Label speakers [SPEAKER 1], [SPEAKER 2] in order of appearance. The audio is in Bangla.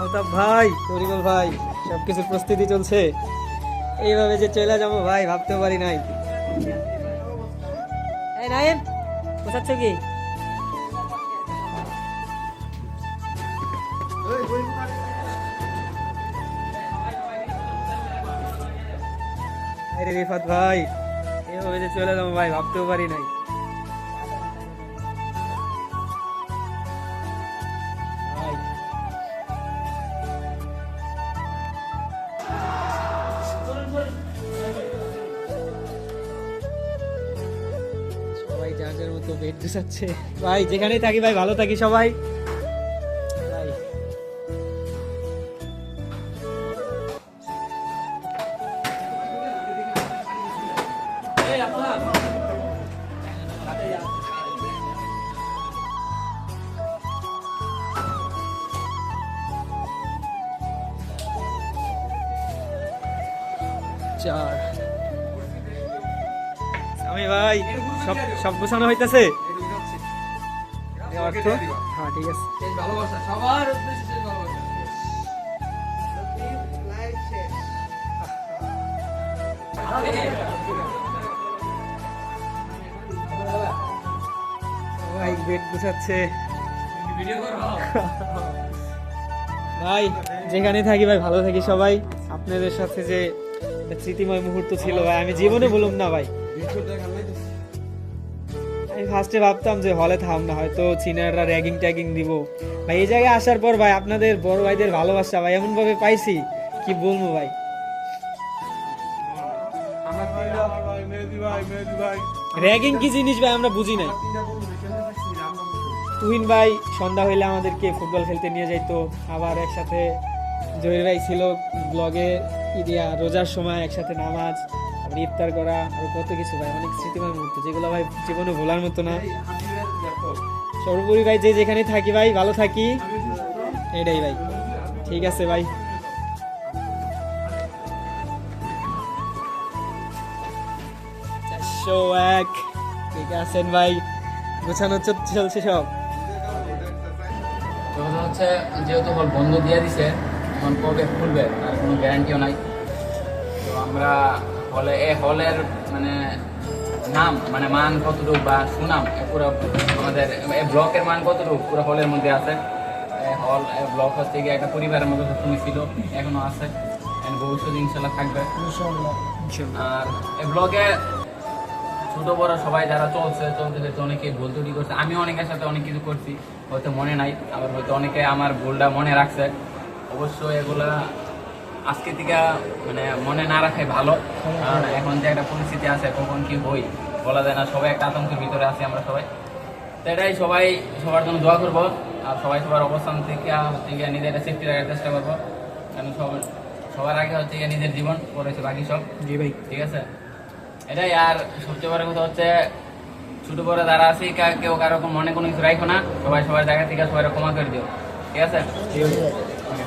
[SPEAKER 1] আলতাফ ভাই তরিমল ভাই সব কিছুর প্রস্তুতি চলছে। এইভাবে যে চলে যাব ভাই, ভাবতেও পারি নাই। এই নাইম কি? রিফাত ভাই, এইভাবে যে চলে যাব ভাই, ভাবতেও পারি নাই। যার বেড গুছাচ্ছে ভাই যেখানেই থাকি ভাই ভালো থাকি সবাই। চার। আমি ভাই সব সব গোছানো হইতেছে? অর্থ হ্যাঁ ঠিক আছে।
[SPEAKER 2] ভালোবাসা সবার উদ্দেশ্যে ভালোবাসা।
[SPEAKER 1] ভাই বেড গুছাচ্ছে। ভাই যেখানে থাকি ভাই ভালো থাকি সবাই। আপনাদের সাথে যে স্মৃতিময় মুহূর্ত ছিল ভাই আমি জীবনে বলুম না ভাই। আমি ফার্স্টে ভাবতাম যে হলে থাম না, হয়তো সিনিয়ররা র্যাগিং ট্যাগিং দিব। ভাই, এই জায়গায় আসার পর ভাই, আপনাদের বড় ভাইদের ভালোবাসা ভাই এমন ভাবে পাইছি। কি বলব ভাই? র্যাগিং কি জিনিস ভাই, আমরা বুঝি নাই তুহিন ভাই, সন্ধ্যা হইলে আমাদেরকে ফুটবল খেলতে নিয়ে যাইতো। আবার একসাথে জহির ভাই ছিল ব্লগে ইদিয়া রোজার সময় একসাথে নামাজ। আবার ইফতার করা আর কত কিছু ভাই, অনেক স্মৃতিময় মুহূর্ত, যেগুলো ভাই জীবনে ভোলার মতো না। সর্বোপরি ভাই, যে যেখানে থাকি ভাই, ভালো থাকি। এটাই ভাই, ঠিক আছে ভাই। চারশো এক, ঠিক আছেন ভাই, গোছানো চলছে সব।
[SPEAKER 2] তো হচ্ছে, যেহেতু হল বন্ধ দিয়ে দিছে এখন কবে খুলবে তার কোনো গ্যারান্টিও নাই। তো আমরা হলে এ হলের মানে নাম মানে মান কতটুকু বা সুনাম এ পুরো আমাদের ব্লকের মান কতটুকু পুরো হলের মধ্যে আছে। হল এ ব্লক হচ্ছে গিয়ে একটা পরিবারের মধ্যে তুমি ছিল এখনও আছে। ভবিষ্যতে ইনশাল্লাহ থাকবে। আর এই ব্লগে ছোট বড় সবাই যারা চলছে চলতে চলতে অনেকে ভুল ত্রুটি করছে। আমি অনেকের সাথে অনেক কিছু করছি হয়তো মনে নাই আবার হয়তো অনেকে আমার ভুলটা মনে রাখছে। অবশ্যই এগুলা আজকে থেকে মানে মনে না রাখাই ভালো। কারণ এখন যে একটা পরিস্থিতি আছে কখন কি হই বলা যায় না। সবাই একটা আতঙ্কের ভিতরে আছি আমরা সবাই। তো এটাই সবাই সবার জন্য দোয়া করব। আর সবাই সবার অবস্থান থেকে হচ্ছে গিয়ে নিজের সেফটি রাখার চেষ্টা করব। কারণ সবার সবার আগে হচ্ছে গিয়ে নিজের জীবন পরে হচ্ছে বাকি সব।
[SPEAKER 1] জি ভাই।
[SPEAKER 2] ঠিক আছে? এটাই আর সবচেয়ে বড় কথা হচ্ছে ছোট বড় যারা আছে কেউ কারও মনে কোনো কিছু রাখো না। সবাই সবার জায়গা থেকে সবাই ক্ষমা করে দিও। ঠিক আছে? Okay.
[SPEAKER 1] এখনও